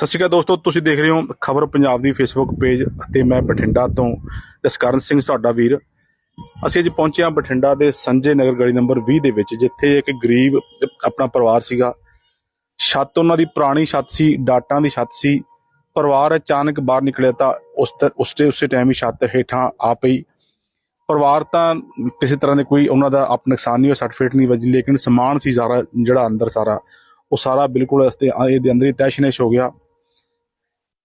ਸਤਿ ਸ਼੍ਰੀ ਅਕਾਲ ਦੋਸਤੋ, ਤੁਸੀਂ ਦੇਖ ਰਹੇ ਹੋ ਖਬਰ ਪੰਜਾਬ ਦੀ ਫੇਸਬੁੱਕ ਪੇਜ ਅਤੇ ਮੈਂ ਬਠਿੰਡਾ ਤੋਂ ਜਸਕਰਨ ਸਿੰਘ, ਤੁਹਾਡਾ ਵੀਰ। ਅਸੀਂ ਅੱਜ ਪਹੁੰਚੇ ਹਾਂ ਬਠਿੰਡਾ ਦੇ ਸੰਜੇ ਨਗਰ ਗਲੀ ਨੰਬਰ 20 ਦੇ ਵਿੱਚ, ਜਿੱਥੇ ਇੱਕ ਗਰੀਬ ਆਪਣਾ ਪਰਿਵਾਰ ਸੀਗਾ। ਛੱਤ ਉਹਨਾਂ ਦੀ ਪੁਰਾਣੀ ਛੱਤ ਸੀ, ਡਾਟਾਂ ਦੀ ਛੱਤ ਸੀ। ਪਰਿਵਾਰ ਅਚਾਨਕ ਬਾਹਰ ਨਿਕਲਿਆ ਤਾਂ ਉਸ ਤ- ਉਸੇ ਉਸੇ ਟਾਈਮ ਹੀ ਛੱਤ ਹੇਠਾਂ ਆ ਪਈ। ਪਰਿਵਾਰ ਤਾਂ ਕਿਸੇ ਤਰ੍ਹਾਂ ਦੇ ਕੋਈ ਉਹਨਾਂ ਦਾ ਆਪ ਨੁਕਸਾਨ ਨਹੀਂ ਹੋਇਆ ਸਰਟੀਫਿਕੇਟ ਨਹੀਂ ਵੱਜੀ, ਲੇਕਿਨ ਸਮਾਨ ਸੀ ਸਾਰਾ, ਜਿਹੜਾ ਅੰਦਰ ਸਾਰਾ, ਉਹ ਸਾਰਾ ਬਿਲਕੁਲ ਇਸ ਤੇ ਇਹਦੇ ਅੰਦਰ ਹੀ ਤੈਸ਼ਨੇਸ਼ ਹੋ ਗਿਆ।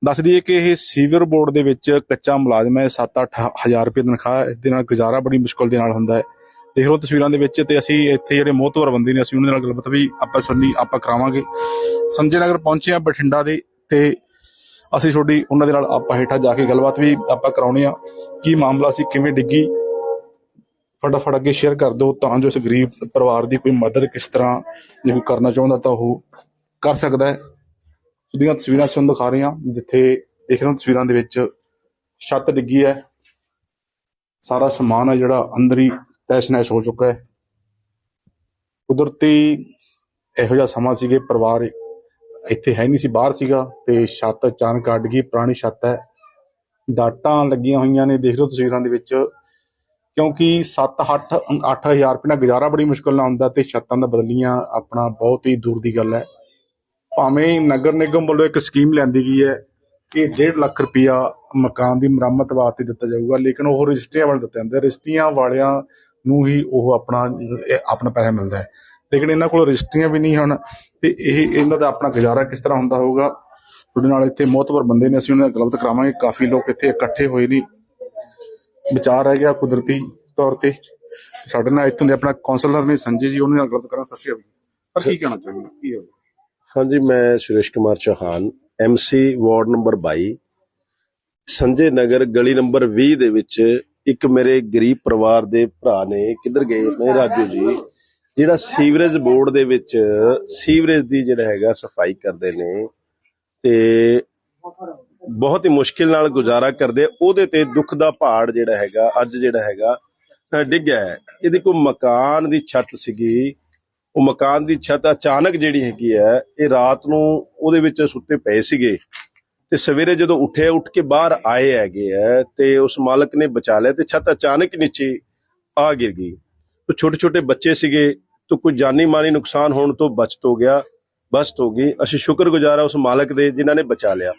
ਦੱਸ ਦਈਏ ਕਿ ਇਹ ਸੀਵਰ ਬੋਰਡ ਦੇ ਵਿੱਚ ਕੱਚਾ ਮੁਲਾਜ਼ਮ ਹੈ 7-8 ਹਜ਼ਾਰ ਰੁਪਏ ਤਨਖਾਹ ਹੈ। ਇਸ ਦੇ ਨਾਲ ਗੁਜ਼ਾਰਾ ਬੜੀ ਮੁਸ਼ਕਲ ਦੇ ਨਾਲ ਹੁੰਦਾ ਹੈ। ਦੇਖ ਲਓ ਤਸਵੀਰਾਂ ਦੇ ਵਿੱਚ ਤੇ ਅਸੀਂ ਇੱਥੇ ਜਿਹੜੇ ਮੋਹਤਵਰ ਬੰਦੇ ਨੇ, ਅਸੀਂ ਉਹਨਾਂ ਨਾਲ ਗੱਲਬਾਤ ਵੀ ਆਪਾਂ ਸੁਣਨੀ, ਆਪਾਂ ਕਰਾਵਾਂਗੇ। ਸੰਜੇ ਨਗਰ ਪਹੁੰਚੇ ਆ ਬਠਿੰਡਾ ਦੇ ਤੇ ਅਸੀਂ ਤੁਹਾਡੀ, ਉਹਨਾਂ ਦੇ ਨਾਲ ਆਪਾਂ ਹੇਠਾਂ ਜਾ ਕੇ ਗੱਲਬਾਤ ਵੀ ਆਪਾਂ ਕਰਾਉਣੀ ਆ ਕੀ ਮਾਮਲਾ ਸੀ, ਕਿਵੇਂ ਡਿੱਗੀ? ਫਟਾਫਟ ਅੱਗੇ ਸ਼ੇਅਰ ਕਰ ਦਿਓ ਤਾਂ ਜੋ ਇਸ ਗਰੀਬ ਪਰਿਵਾਰ ਦੀ ਕੋਈ ਮਦਦ ਕਿਸ ਤਰ੍ਹਾਂ ਜੇ ਕੋਈ ਕਰਨਾ ਚਾਹੁੰਦਾ ਤਾਂ ਉਹ ਕਰ ਸਕਦਾ ਹੈ। ਉਹਦੀਆਂ ਤਸਵੀਰਾਂ ਤੁਹਾਨੂੰ ਦਿਖਾ ਰਹੇ ਹਾਂ, ਜਿੱਥੇ ਦੇਖ ਰਹੇ ਹੋ ਤਸਵੀਰਾਂ ਦੇ ਵਿੱਚ ਛੱਤ ਡਿੱਗੀ ਹੈ। ਸਾਰਾ ਸਮਾਨ ਹੈ ਜਿਹੜਾ ਅੰਦਰ ਹੀ ਤੈਸ਼ ਨੈਸ਼ ਹੋ ਚੁੱਕਾ ਹੈ। ਕੁਦਰਤੀ ਇਹੋ ਜਿਹਾ ਸਮਾਂ ਸੀਗੇ, ਪਰਿਵਾਰ ਇੱਥੇ ਹੈ ਨਹੀਂ ਸੀ, ਬਾਹਰ ਸੀਗਾ ਤੇ ਛੱਤ ਅਚਾਨਕ ਅੱਡ ਗਈ, ਪੁਰਾਣੀ ਛੱਤ ਹੈ। ਡਾਟਾਂ ਲੱਗੀਆਂ ਹੋਈਆਂ ਨੇ, ਦੇਖ ਲਓ ਤਸਵੀਰਾਂ ਦੇ ਵਿੱਚ, ਕਿਉਂਕਿ 7-8 8000 ਰੁਪਏ ਨਾਲ ਗੁਜ਼ਾਰਾ ਬੜੀ ਮੁਸ਼ਕਲ ਨਾਲ ਹੁੰਦਾ ਤੇ ਛੱਤਾਂ ਦਾ ਬਦਲੀਆਂ ਆਪਣਾ ਬਹੁਤ ਹੀ ਦੂਰ ਦੀ ਗੱਲ ਹੈ। ਭਾਵੇਂ ਨਗਰ ਨਿਗਮ ਵੱਲੋਂ ਇੱਕ ਸਕੀਮ ਲੈਂਦੀ ਗਈ ਹੈ ਕਿ 1.5 ਲੱਖ ਰੁਪਇਆ ਮਕਾਨ ਦੀ ਮੁਰੰਮਤ ਵਾਸਤੇ ਦਿੱਤਾ ਜਾਊਗਾ, ਲੇਕਿਨ ਉਹ ਰਜਿਸਟਰੀਆਂ ਵਾਲੇ ਦਿੱਤੇ ਜਾਂਦੇ ਰਜਿਸਟਰੀਆਂ ਵਾਲਿਆਂ ਨੂੰ ਹੀ ਉਹ ਆਪਣਾ ਆਪਣਾ ਪੈਸਾ ਮਿਲਦਾ ਹੈ। ਲੇਕਿਨ ਇਹਨਾਂ ਕੋਲ ਰਜਿਸਟਰੀਆਂ ਵੀ ਨਹੀਂ ਹਨ ਤੇ ਇਹ, ਇਹਨਾਂ ਦਾ ਆਪਣਾ ਗੁਜ਼ਾਰਾ ਕਿਸ ਤਰ੍ਹਾਂ ਹੁੰਦਾ ਹੋਊਗਾ? ਤੁਹਾਡੇ ਨਾਲ ਇੱਥੇ ਮੋਹਤਵਰ ਬੰਦੇ ਨੇ, ਅਸੀਂ ਉਹਨਾਂ ਨਾਲ ਗੱਲਬਾਤ ਕਰਾਵਾਂਗੇ। ਕਾਫੀ ਲੋਕ ਇੱਥੇ ਇਕੱਠੇ ਹੋਏ ਨੇ। ਵਿਚਾਰ ਰਹਿ ਗਿਆ ਕੁਦਰਤੀ ਤੌਰ ਤੇ। ਸਾਡੇ ਨਾਲ ਇੱਥੋਂ ਦੇ ਆਪਣਾ ਕਾਉਂਸਲਰ ਨੇ ਸੰਜੇ ਜੀ, ਉਹਨਾਂ ਨਾਲ ਗੱਲਬਾਤ ਕਰਾਂ ਸਤਿ ਸ਼੍ਰੀ ਅਕਾਲ ਪਰ ਕੀ ਕਹਿਣਾ ਚਾਹੁੰਦੇ ਕੀ ਹੋਵੇ ਹਾਂਜੀ, ਮੈਂ Suresh Kumar Chauhan MC ward number 22 Sanjay Nagar, ਗਲੀ ਨੰਬਰ 20 ਦੇ ਵਿੱਚ ਇੱਕ ਮੇਰੇ ਗਰੀਬ ਪਰਿਵਾਰ ਦੇ ਭਰਾ ਨੇ, ਕਿੱਧਰ ਗਏ? ਨੇ ਰਾਜੂ ਜੀ, ਜਿਹੜਾ ਸੀਵਰੇਜ ਬੋਰਡ ਦੇ ਵਿੱਚ ਸੀਵਰੇਜ ਦੀ ਜਿਹੜਾ ਹੈਗਾ ਸਫ਼ਾਈ ਕਰਦੇ ਨੇ ਤੇ ਬਹੁਤ ਹੀ ਮੁਸ਼ਕਿਲ ਨਾਲ ਗੁਜ਼ਾਰਾ ਕਰਦੇ ਉਹਦੇ ਤੇ ਦੁੱਖ ਦਾ ਪਹਾੜ ਜਿਹੜਾ ਹੈਗਾ, ਅੱਜ ਜਿਹੜਾ ਹੈਗਾ ਡਿੱਗਿਆ ਹੈ। ਇਹਦੀ ਕੋਈ ਮਕਾਨ ਦੀ ਛੱਤ ਸੀਗੀ ਉਹ ਮਕਾਨ ਦੀ ਛੱਤ ਅਚਾਨਕ ਜਿਹੜੀ ਹੈਗੀ ਹੈ, ਇਹ ਰਾਤ ਨੂੰ ਉਹਦੇ ਵਿੱਚ ਸੁੱਤੇ ਪਏ ਸੀਗੇ। ਤੇ ਸਵੇਰੇ ਜਦੋਂ ਉੱਠੇ ਉੱਠ ਕੇ ਬਾਹਰ ਆਏ ਹੈਗੇ ਹੈ ਤੇ ਉਸ ਮਾਲਕ ਨੇ ਬਚਾ ਲਿਆ ਤੇ ਛੱਤ ਅਚਾਨਕ ਨੀਚੇ ਆ ਗਿਰ ਗਈ। ਤੇ ਛੋਟੇ ਛੋਟੇ ਬੱਚੇ ਸੀਗੇ, ਤਾਂ ਕੋਈ ਜਾਨੀ ਮਾਨੀ ਨੁਕਸਾਨ ਹੋਣ ਤੋਂ ਬਚਤ ਹੋ ਗਿਆ ਬਚਤ ਹੋ ਗਈ। ਅਸੀਂ ਸ਼ੁਕਰਗੁਜ਼ਾਰ ਹਾਂ ਉਸ ਮਾਲਕ ਦੇ, ਜਿਨ੍ਹਾਂ ਨੇ ਬਚਾ ਲਿਆ।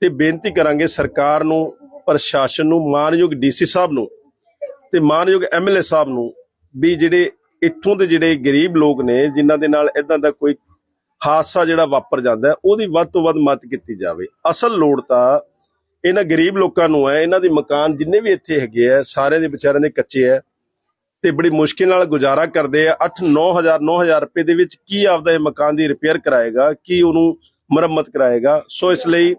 ਤੇ ਬੇਨਤੀ ਕਰਾਂਗੇ ਸਰਕਾਰ ਨੂੰ, ਪ੍ਰਸ਼ਾਸਨ ਨੂੰ, ਮਾਨਯੋਗ ਡੀਸੀ ਸਾਹਿਬ ਨੂੰ ਤੇ ਮਾਨਯੋਗ ਐਮਐਲਏ ਸਾਹਿਬ ਨੂੰ ਵੀ ਜਿਹੜੇ ਇੱਥੋਂ ਦੇ ਜਿਹੜੇ ਗਰੀਬ ਲੋਕ ਨੇ, ਜਿਨ੍ਹਾਂ ਦੇ ਨਾਲ ਇਦਾਂ ਦਾ ਕੋਈ ਹਾਦਸਾ ਜਿਹੜਾ ਵਾਪਰ ਜਾਂਦਾ, ਉਹਦੀ ਵੱਧ ਤੋਂ ਵੱਧ ਮਦਦ ਕੀਤੀ ਜਾਵੇ। ਅਸਲ ਲੋੜ ਤਾਂ ਇਹਨਾਂ ਗਰੀਬ ਲੋਕਾਂ ਨੂੰ ਹੈ, ਇਹਨਾਂ ਦੇ ਮਕਾਨ ਜਿੰਨੇ ਵੀ ਇੱਥੇ ਹੈਗੇ ਆ, ਸਾਰੇ ਦੇ ਵਿਚਾਰਿਆਂ ਦੇ ਕੱਚੇ ਆ, ਤੇ ਬੜੀ ਮੁਸ਼ਕਿਲ ਨਾਲ ਗੁਜ਼ਾਰਾ ਕਰਦੇ ਆ। 8-9000 9000 ਰੁਪਏ ਦੇ ਵਿੱਚ ਕੀ ਆਪਦਾ ਇਹ ਮਕਾਨ ਦੀ ਰਿਪੇਅਰ ਕਰਾਏਗਾ, ਕੀ ਉਹਨੂੰ ਮੁਰੰਮਤ ਕਰਾਏਗਾ? ਸੋ ਇਸ ਲਈ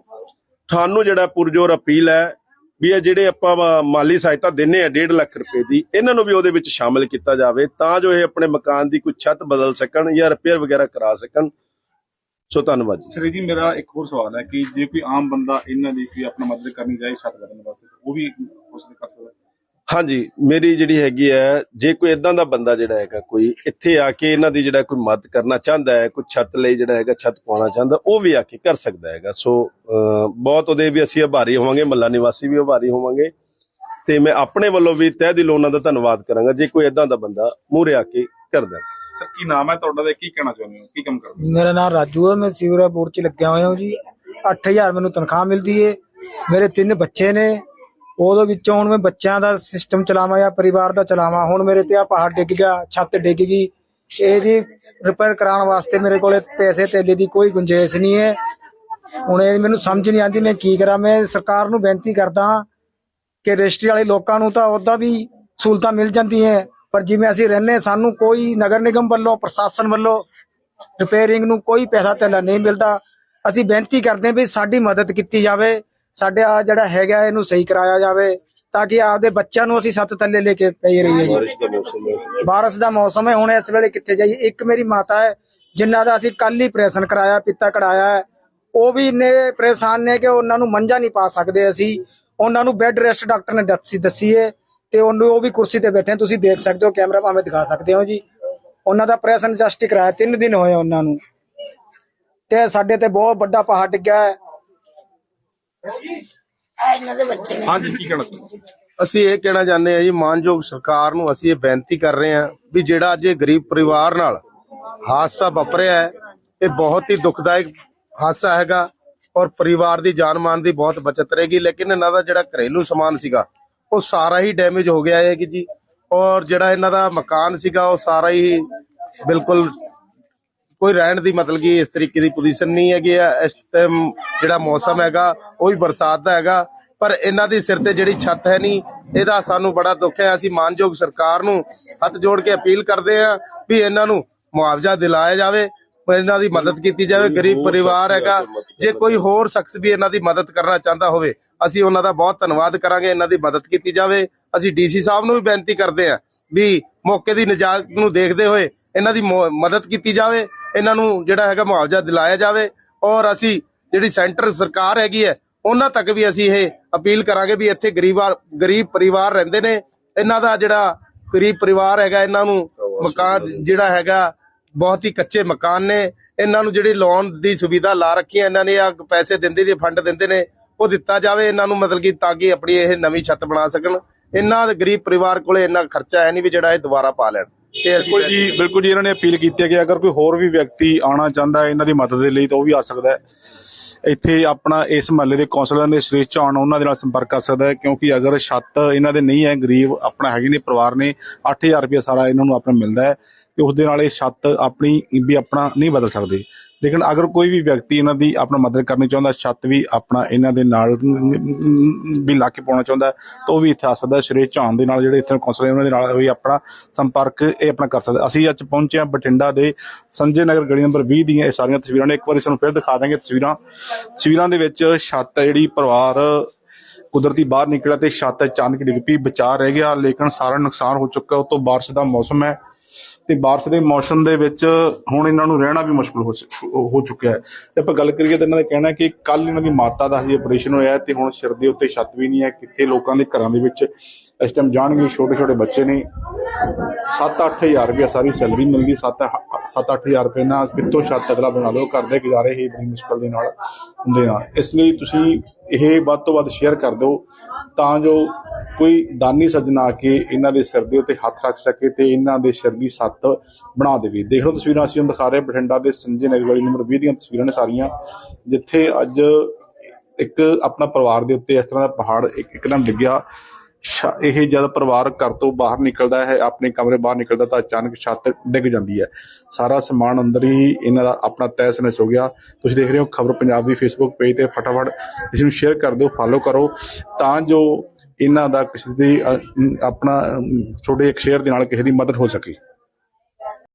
ਤੁਹਾਨੂੰ ਜਿਹੜਾ ਪੁਰਜੋਰ ਅਪੀਲ ਹੈ ਵੀ ਇਹ ਜਿਹੜੇ ਆਪਾਂ ਮਾਲੀ ਸਹਾਇਤਾ ਦਿੰਨੇ ਆ 1.5 ਲੱਖ ਰੁਪਏ ਦੀ, ਇਹਨਾਂ ਨੂੰ ਵੀ ਉਹਦੇ ਵਿੱਚ ਸ਼ਾਮਿਲ ਕੀਤਾ ਜਾਵੇ ਤਾਂ ਜੋ ਇਹ ਆਪਣੇ ਮਕਾਨ ਦੀ ਕੋਈ ਛੱਤ ਬਦਲ ਸਕਣ ਜਾਂ ਰਿਪੇਅਰ ਵਗੈਰਾ ਕਰਾ ਸਕਣ। ਸੋ ਧੰਨਵਾਦ ਜੀ। ਸਰ ਜੀ, ਮੇਰਾ ਇੱਕ ਹੋਰ ਸਵਾਲ ਹੈ ਕਿ ਜੇ ਕੋਈ ਆਮ ਬੰਦਾ ਇਹਨਾਂ ਦੀ ਕੋਈ ਆਪਣਾ ਮਦਦ ਕਰਨੀ ਚਾਹੇ ਛੱਤ ਬਦਲਣ ਵਾਸਤੇ, ਉਹ ਵੀ ਉਸ ਦੇ ਕਰ ਹਾਂਜੀ ਮੇਰੀ ਜਿਹੜੀ ਹੈਗੀ ਹੈ ਜੇ ਕੋਈ ਇਦਾਂ ਦਾ ਬੰਦਾ ਜਿਹੜਾ ਹੈਗਾ ਕੋਈ ਇੱਥੇ ਆ ਕੇ ਇਹਨਾਂ ਦੀ ਜਿਹੜਾ ਕੋਈ ਮਦਦ ਕਰਨਾ ਚਾਹੁੰਦਾ ਹੈ ਕੋਈ ਛੱਤ ਲਈ ਜਿਹੜਾ ਹੈਗਾ ਛੱਤ ਪਾਉਣਾ ਚਾਹੁੰਦਾ ਉਹ ਵੀ ਆ ਕੇ ਕਰ ਸਕਦਾ ਹੈਗਾ। ਸੋ ਬਹੁਤ ਉਹਦੇ ਵੀ ਅਸੀਂ ਆਭਾਰੀ ਹੋਵਾਂਗੇ ਮੱਲਾ ਨਿਵਾਸੀ ਵੀ ਆਭਾਰੀ ਹੋਵਾਂਗੇ। ਤੇ ਮੈਂ ਆਪਣੇ ਵੱਲੋਂ ਵੀ ਤਹਿ ਦਿਲੋਂ ਉਹਨਾਂ ਦਾ ਧੰਨਵਾਦ ਕਰਾਂਗਾ ਜੇ ਕੋਈ ਇਦਾਂ ਦਾ ਬੰਦਾ ਮੂਹਰੇ ਆ ਕੇ ਕਰਦਾ ਸਰ ਕੀ ਨਾਮ ਹੈ ਤੁਹਾਡਾ ਤੇ ਕੀ ਕਹਿਣਾ ਚਾਹੁੰਦੇ ਹੋ? ਕੀ ਕੰਮ ਕਰਦੇ ਹੋ? ਮੇਰਾ ਨਾਮ ਰਾਜੂ ਹੈ ਮੈਂ ਸੀਵਰੇਜ ਬੋਰਡ 'ਚ ਲੱਗਿਆ ਹੋਇਆ ਹਾਂ ਜੀ। 8000 ਮੈਨੂੰ ਤਨਖਾਹ ਮਿਲਦੀ ਏ। ਮੇਰੇ ਤਿੰਨ ਬੱਚੇ ਨੇ ਉਹਦੇ ਵਿੱਚੋਂ ਹੁਣ ਮੈਂ ਬੱਚਿਆਂ ਦਾ ਸਿਸਟਮ ਚਲਾਵਾਂ ਜਾਂ ਪਰਿਵਾਰ ਦਾ ਚਲਾਵਾਂ। ਹੁਣ ਮੇਰੇ ਤੇ ਆ ਪਹਾੜ ਡਿੱਗ ਗਿਆ, ਛੱਤ ਡਿੱਗ ਗਈ। ਇਹਦੀ ਰਿਪੇਅਰ ਕਰਾਉਣ ਵਾਸਤੇ ਮੇਰੇ ਕੋਲੇ ਪੈਸੇ ਤੇਲੇ ਦੀ ਕੋਈ ਗੁੰਜਾਇਸ਼ ਨਹੀਂ ਹੈ। ਹੁਣ ਇਹ ਮੈਨੂੰ ਸਮਝ ਨਹੀਂ ਆਉਂਦੀ ਮੈਂ ਕੀ ਕਰਾਂ। ਮੈਂ ਸਰਕਾਰ ਨੂੰ ਬੇਨਤੀ ਕਰਦਾ ਕਿ ਰਜਿਸਟਰੀ ਵਾਲੇ ਲੋਕਾਂ ਨੂੰ ਤਾਂ ਉਹਦਾ ਵੀ ਸਹੂਲਤਾਂ ਮਿਲ ਜਾਂਦੀਆਂ ਪਰ ਜਿਵੇਂ ਅਸੀਂ ਰਹਿੰਦੇ ਸਾਨੂੰ ਕੋਈ ਨਗਰ ਨਿਗਮ ਵੱਲੋਂ, ਪ੍ਰਸ਼ਾਸਨ ਵੱਲੋਂ ਰਿਪੇਅਰਿੰਗ ਨੂੰ ਕੋਈ ਪੈਸਾ ਧੇਲਾ ਨਹੀਂ ਮਿਲਦਾ। ਅਸੀਂ ਬੇਨਤੀ ਕਰਦੇ ਵੀ ਸਾਡੀ ਮਦਦ ਕੀਤੀ ਜਾਵੇ। ਸਾਡੇ ਆ ਜਿਹੜਾ ਹੈਗਾ ਇਹਨੂੰ ਸਹੀ ਕਰਾਇਆ ਜਾਵੇ ਤਾਂ ਕਿ ਆਪਦੇ ਬੱਚਿਆਂ ਨੂੰ ਅਸੀਂ ਸੱਤ ਥੱਲੇ ਲੈ ਕੇ ਪਈ ਰਹੀਏ ਜੀ। ਬਾਰਿਸ਼ ਦਾ ਮੌਸਮ ਹੈ। ਹੁਣ ਇਸ ਵੇਲੇ ਕਿੱਥੇ ਜਾਈਏ? ਇੱਕ ਮੇਰੀ ਮਾਤਾ ਹੈ ਜਿਨ੍ਹਾਂ ਦਾ ਅਸੀਂ ਕੱਲ ਹੀ ਆਪਰੇਸ਼ਨ ਕਰਾਇਆ ਪਿੱਤਾ ਕਢਾਇਆ ਉਹ ਵੀ ਇੰਨੇ ਪਰੇਸ਼ਾਨ ਨੇ ਕਿ ਉਹਨਾਂ ਨੂੰ ਮੰਜਾ ਨਹੀਂ ਪਾ ਸਕਦੇ ਅਸੀਂ। ਉਹਨਾਂ ਨੂੰ ਬੈੱਡ ਰੈਸਟ ਡਾਕਟਰ ਨੇ ਦੱਸੀ ਦੱਸੀ ਹੈ ਤੇ ਉਹਨੂੰ ਉਹ ਵੀ ਕੁਰਸੀ ਤੇ ਬੈਠੇ ਤੁਸੀਂ ਦੇਖ ਸਕਦੇ ਹੋ ਕੈਮਰਾ ਭਾਵੇਂ ਦਿਖਾ ਸਕਦੇ ਹੋ ਜੀ। ਉਹਨਾਂ ਦਾ ਆਪਰੇਸ਼ਨ ਜਸਟ ਕਰਾਇਆ 3 ਦਿਨ ਹੋਏ ਉਹਨਾਂ ਨੂੰ। ਤੇ ਸਾਡੇ ਤੇ ਬਹੁਤ ਵੱਡਾ ਪਹਾੜ ਡਿੱਗਾ ਹੈ। ਇਹਨਾਂ ਦੇ ਬੱਚੇ ਨੇ। ਹਾਂਜੀ, ਕੀ ਕਹਿਣਾ ਚਾਹੁੰਦੇ ਅਸੀਂ ਇਹ ਕਹਿਣਾ ਚਾਹੁੰਦੇ ਹਾਂ ਜੀ, ਮਾਨਯੋਗ ਸਰਕਾਰ ਨੂੰ ਅਸੀਂ ਇਹ ਬੇਨਤੀ ਕਰ ਰਹੇ ਹਾਂ ਵੀ ਜਿਹੜਾ ਅੱਜ ਇਹ ਗਰੀਬ ਪਰਿਵਾਰ ਨਾਲ ਹਾਦਸਾ ਵਾਪਰਿਆ ਹੈ, ਇਹ ਬਹੁਤ ਹੀ ਦੁਖਦਾਇਕ ਹਾਦਸਾ ਹੈਗਾ ਔਰ ਪਰਿਵਾਰ ਦੀ ਜਾਨ ਮਾਨ ਦੀ ਬਹੁਤ ਬਚਤ ਰਹੇਗੀ, ਲੇਕਿਨ ਇਹਨਾਂ ਦਾ ਜਿਹੜਾ ਘਰੇਲੂ ਸਮਾਨ ਸੀਗਾ, ਉਹ ਸਾਰਾ ਹੀ ਡੈਮੇਜ ਹੋ ਗਿਆ ਹੈ ਕਿ ਜੀ। ਔਰ ਜਿਹੜਾ ਇਹਨਾਂ ਦਾ ਮਕਾਨ ਸੀਗਾ, ਉਹ ਸਾਰਾ ਹੀ ਬਿਲਕੁਲ ਕੋਈ ਰਹਿਣ ਦੀ ਮਤਲਬ ਕਿ ਇਸ ਤਰੀਕੇ ਦੀ ਪੋਜੀਸ਼ਨ ਨਹੀਂ ਹੈਗੀ ਆ। ਇਸ ਟਾਈਮ ਜਿਹੜਾ ਮੌਸਮ ਹੈਗਾ, ਉਹ ਵੀ ਬਰਸਾਤ ਦਾ ਹੈਗਾ। ਪਰ ਇਹਨਾਂ ਦੀ ਸਿਰ ਤੇ ਜਿਹੜੀ ਛੱਤ ਹੈ ਨਹੀਂ ਇਹਦਾ ਸਾਨੂੰ ਬੜਾ ਦੁੱਖ ਹੈ। ਅਸੀਂ ਮਾਨਯੋਗ ਸਰਕਾਰ ਨੂੰ ਹੱਥ ਜੋੜ ਕੇ ਅਪੀਲ ਕਰਦੇ ਹਾਂ ਵੀ ਇਹਨਾਂ ਨੂੰ ਮੁਆਵਜ਼ਾ ਦਿਲਾਇਆ ਜਾਵੇ, ਇਹਨਾਂ ਦੀ ਮਦਦ ਕੀਤੀ ਜਾਵੇ। ਗਰੀਬ ਪਰਿਵਾਰ ਹੈਗਾ, ਜੇ ਕੋਈ ਹੋਰ ਸ਼ਖਸ ਵੀ ਇਹਨਾਂ ਦੀ ਮਦਦ ਕਰਨਾ ਚਾਹੁੰਦਾ ਹੋਵੇ, ਅਸੀਂ ਉਹਨਾਂ ਦਾ ਬਹੁਤ ਧੰਨਵਾਦ ਕਰਾਂਗੇ। ਇਹਨਾਂ ਦੀ ਮਦਦ ਕੀਤੀ ਜਾਵੇ। ਅਸੀਂ ਡੀਸੀ ਸਾਹਿਬ ਨੂੰ ਵੀ ਬੇਨਤੀ ਕਰਦੇ ਹਾਂ ਵੀ ਮੌਕੇ ਦੀ ਨਜਾਤ ਨੂੰ ਦੇਖਦੇ ਹੋਏ ਇਹਨਾਂ ਦੀ ਮੁ- ਮਦਦ ਕੀਤੀ ਜਾਵੇ, ਇਹਨਾਂ ਨੂੰ ਜਿਹੜਾ ਹੈਗਾ ਮੁਆਵਜ਼ਾ ਦਿਲਾਇਆ ਜਾਵੇ ਔਰ ਅਸੀਂ ਜਿਹੜੀ ਸੈਂਟਰ ਸਰਕਾਰ ਹੈਗੀ ਹੈ, ਉਹਨਾਂ ਤੱਕ ਵੀ ਅਸੀਂ ਇਹ ਅਪੀਲ ਕਰਾਂਗੇ ਵੀ ਇੱਥੇ ਗਰੀਬਾਂ ਗਰੀਬ ਪਰਿਵਾਰ ਰਹਿੰਦੇ ਨੇ, ਇਹਨਾਂ ਦਾ ਜਿਹੜਾ ਗਰੀਬ ਪਰਿਵਾਰ ਹੈਗਾ, ਇਹਨਾਂ ਨੂੰ ਮਕਾਨ ਜਿਹੜਾ ਹੈਗਾ ਬਹੁਤ ਹੀ ਕੱਚੇ ਮਕਾਨ ਨੇ, ਇਹਨਾਂ ਨੂੰ ਜਿਹੜੀ ਲੋਨ ਦੀ ਸੁਵਿਧਾ ਲਾ ਰੱਖੀ ਹੈ, ਇਹਨਾਂ ਨੇ ਆ ਪੈਸੇ ਦਿੰਦੇ ਨੇ, ਫੰਡ ਦਿੰਦੇ ਨੇ, ਉਹ ਦਿੱਤਾ ਜਾਵੇ, ਇਹਨਾਂ ਨੂੰ ਮਤਲਬ ਕਿ ਤਾਂ ਕਿ ਆਪਣੀ ਇਹ ਨਵੀਂ ਛੱਤ ਬਣਾ ਸਕਣ, ਇਹਨਾਂ ਦੇ ਗਰੀਬ ਪਰਿਵਾਰ ਕੋਲੇ ਇੰਨਾ ਖਰਚਾ ਹੈ ਨਹੀਂ ਵੀ ਜਿਹੜਾ ਇਹ ਦੁਬਾਰਾ ਪਾ ਲੈਣ। ਤੇ ਅਸੀਂ ਬਿਲਕੁਲ ਜੀ ਬਿਲਕੁਲ ਜੀ ਇਹਨਾਂ ਨੇ ਅਪੀਲ ਕੀਤੀ ਹੈ ਕਿ ਅਗਰ ਕੋਈ ਹੋਰ ਵੀ ਵਿਅਕਤੀ ਆਉਣਾ ਚਾਹੁੰਦਾ ਹੈ ਇਹਨਾਂ ਦੀ ਮਦਦ ਦੇ ਲਈ, ਤਾਂ ਉਹ ਵੀ ਆ ਸਕਦਾ ਹੈ। ਇੱਥੇ ਆਪਣਾ ਇਸ ਮਹੱਲੇ ਦੇ ਕੌਂਸਲਰ ਨੇ ਸੁਰੇਸ਼ ਚੌਹਾਨ ਉਹਨਾਂ ਦੇ ਨਾਲ ਸੰਪਰਕ ਕਰ ਸਕਦਾ ਹੈ, ਕਿਉਂਕਿ ਅਗਰ ਛੱਤ ਇਹਨਾਂ ਦੇ ਨਹੀਂ ਹੈ, ਗਰੀਬ ਆਪਣਾ ਹੈਗੇ ਨੇ, ਪਰਿਵਾਰ ਨੇ 8000 ਰੁਪਏ ਸਾਰਾ ਇਹਨਾਂ ਨੂੰ ਆਪਣਾ ਮਿਲਦਾ ਹੈ। ਤੇ ਉਸ ਦੇ ਨਾਲ ਇਹ ਛੱਤ ਆਪਣੀ ਵੀ ਆਪਣਾ ਨਹੀਂ ਬਦਲ ਸਕਦੇ। ਲੇਕਿਨ ਅਗਰ ਕੋਈ ਵੀ ਵਿਅਕਤੀ ਇਹਨਾਂ ਦੀ ਆਪਣਾ ਮਦਦ ਕਰਨੀ ਚਾਹੁੰਦਾ, ਛੱਤ ਵੀ ਆਪਣਾ ਇਹਨਾਂ ਦੇ ਨਾਲ ਵੀ ਲਾ ਕੇ ਪਾਉਣਾ ਚਾਹੁੰਦਾ, ਤਾਂ ਉਹ ਵੀ ਇੱਥੇ ਆ ਸਕਦਾ। ਹੈ। ਸੁਰੇਸ਼ ਚੌਹਾਨ ਦੇ ਨਾਲ ਜਿਹੜੇ ਇੱਥੇ ਕੌਂਸਲਰ ਉਹਨਾਂ ਦੇ ਨਾਲ ਵੀ ਆਪਣਾ ਸੰਪਰਕ ਇਹ ਆਪਣਾ ਕਰ ਸਕਦਾ। ਅਸੀਂ ਅੱਜ ਪਹੁੰਚੇ ਹਾਂ ਬਠਿੰਡਾ ਦੇ ਸੰਜੇ ਨਗਰ ਗਲੀ ਨੰਬਰ 20 ਦੀਆਂ ਇਹ ਸਾਰੀਆਂ ਤਸਵੀਰਾਂ ਨੇ। ਇੱਕ ਵਾਰੀ ਤੁਹਾਨੂੰ ਫਿਰ ਦਿਖਾ ਦਾਂਗੇ ਤਸਵੀਰਾਂ। ਤਸਵੀਰਾਂ ਦੇ ਵਿੱਚ ਛੱਤ ਜਿਹੜੀ ਪਰਿਵਾਰ ਕੁਦਰਤੀ ਬਾਹਰ ਨਿਕਲਿਆ ਤੇ ਛੱਤ ਅਚਾਨਕ ਡਿੱਗ ਪਈ ਬਚਾ ਰਹਿ ਗਿਆ, ਲੇਕਿਨ ਸਾਰਾ ਨੁਕਸਾਨ ਹੋ ਚੁੱਕਾ। ਉਹ ਤੋਂ ਬਾਰਿਸ਼ ਦਾ ਮੌਸਮ ਹੈ। ਤੇ ਬਾਰਿਸ਼ ਦੇ ਮੌਸਮ ਦੇ ਵਿੱਚ ਹੁਣ ਇਹਨਾਂ ਨੂੰ ਰਹਿਣਾ ਵੀ ਮੁਸ਼ਕਲ ਹੋ ਚੁੱਕਿਆ ਹੈ। ਤੇ ਆਪਾਂ ਗੱਲ ਕਰੀਏ ਤਾਂ ਇਹਨਾਂ ਦਾ ਕਹਿਣਾ ਕਿ ਕੱਲ ਇਹਨਾਂ ਦੀ ਮਾਤਾ ਦਾ ਹਜੇ ਆਪਰੇਸ਼ਨ ਹੋਇਆ ਹੈ ਤੇ ਹੁਣ ਸਿਰ ਦੇ ਉੱਤੇ ਛੱਤ ਵੀ ਨਹੀਂ ਹੈ। ਕਿੱਥੇ ਲੋਕਾਂ ਦੇ ਘਰਾਂ ਦੇ ਵਿੱਚ ਇਸ ਟਾਈਮ ਜਾਣਗੇ ਛੋਟੇ ਛੋਟੇ ਬੱਚੇ ਨੇ। 7-8000 ਰੁਪਏ ਸਾਰੀ ਸੈਲਰੀ ਮਿਲਦੀ 7-8000 ਰੁਪਏ ਨਾਲ ਕਿੱਥੋਂ ਛੱਤ ਅਗਲਾ ਬਣਾ ਲਓ ਕਰਦੇ ਗੁਜ਼ਾਰੇ ਹੀ ਬੜੀ ਮੁਸ਼ਕਲ ਦੇ ਨਾਲ ਹੁੰਦੇ ਆ। ਇਸ ਲਈ ਤੁਸੀਂ ਇਹ ਵੱਧ ਤੋਂ ਵੱਧ ਸ਼ੇਅਰ ਕਰ ਦਿਓ। ਤਾਂ ਜੋ ਕੋਈ ਦਾਨੀ ਸੱਜਣਾ ਆ ਕੇ ਇਹਨਾਂ ਦੇ ਸਿਰ ਦੇ ਉੱਤੇ ਹੱਥ ਰੱਖ ਸਕੇ ਤੇ ਇਹਨਾਂ ਦੇ ਸਿਰ ਦੀ ਸੱਤ ਬਣਾ ਦੇਵੇ। ਦੇਖ ਲਓ ਤਸਵੀਰਾਂ ਅਸੀਂ ਹੁਣ ਦਿਖਾ ਰਹੇ ਬਠਿੰਡਾ ਦੇ ਸੰਜੇ ਨਗਰ ਗਲੀ ਨੰਬਰ 20 ਦੀਆਂ ਤਸਵੀਰਾਂ ਨੇ ਸਾਰੀਆਂ, ਜਿੱਥੇ ਅੱਜ ਇੱਕ ਆਪਣਾ ਪਰਿਵਾਰ ਦੇ ਉੱਤੇ ਇਸ ਤਰ੍ਹਾਂ ਦਾ ਪਹਾੜ ਇੱਕ ਇੱਕਦਮ ਡਿੱਗਿਆ। ਇਹ ਜਦ ਪਰਿਵਾਰ ਘਰ ਤੋਂ ਬਾਹਰ ਨਿਕਲਦਾ ਹੈ ਆਪਣੇ ਕਮਰੇ ਬਾਹਰ ਨਿਕਲਦਾ ਤਾਂ ਅਚਾਨਕ ਛੱਤ ਡਿੱਗ ਜਾਂਦੀ ਹੈ। ਸਾਰਾ ਸਮਾਨ ਅੰਦਰ ਹੀ ਇਹਨਾਂ ਦਾ ਆਪਣਾ ਤਹਿਸ ਨਹਿਸ ਹੋ ਗਿਆ। ਤੁਸੀਂ ਦੇਖ ਰਹੇ ਹੋ ਖਬਰ ਪੰਜਾਬ ਦੀ ਫੇਸਬੁੱਕ ਪੇਜ ਤੇ ਫਟਾਫਟ ਇਸ ਨੂੰ ਸ਼ੇਅਰ ਕਰ ਦਿਓ ਫਾਲੋ ਕਰੋ। ਤਾਂ ਜੋ ਇਹਨਾਂ ਦਾ ਕਿਸੇ ਦੀ ਆਪਣਾ ਅਮ, ਤੁਹਾਡੇ ਇੱਕ ਸ਼ੇਅਰ ਦੇ ਨਾਲ ਕਿਸੇ ਦੀ ਮਦਦ ਹੋ ਸਕੇ।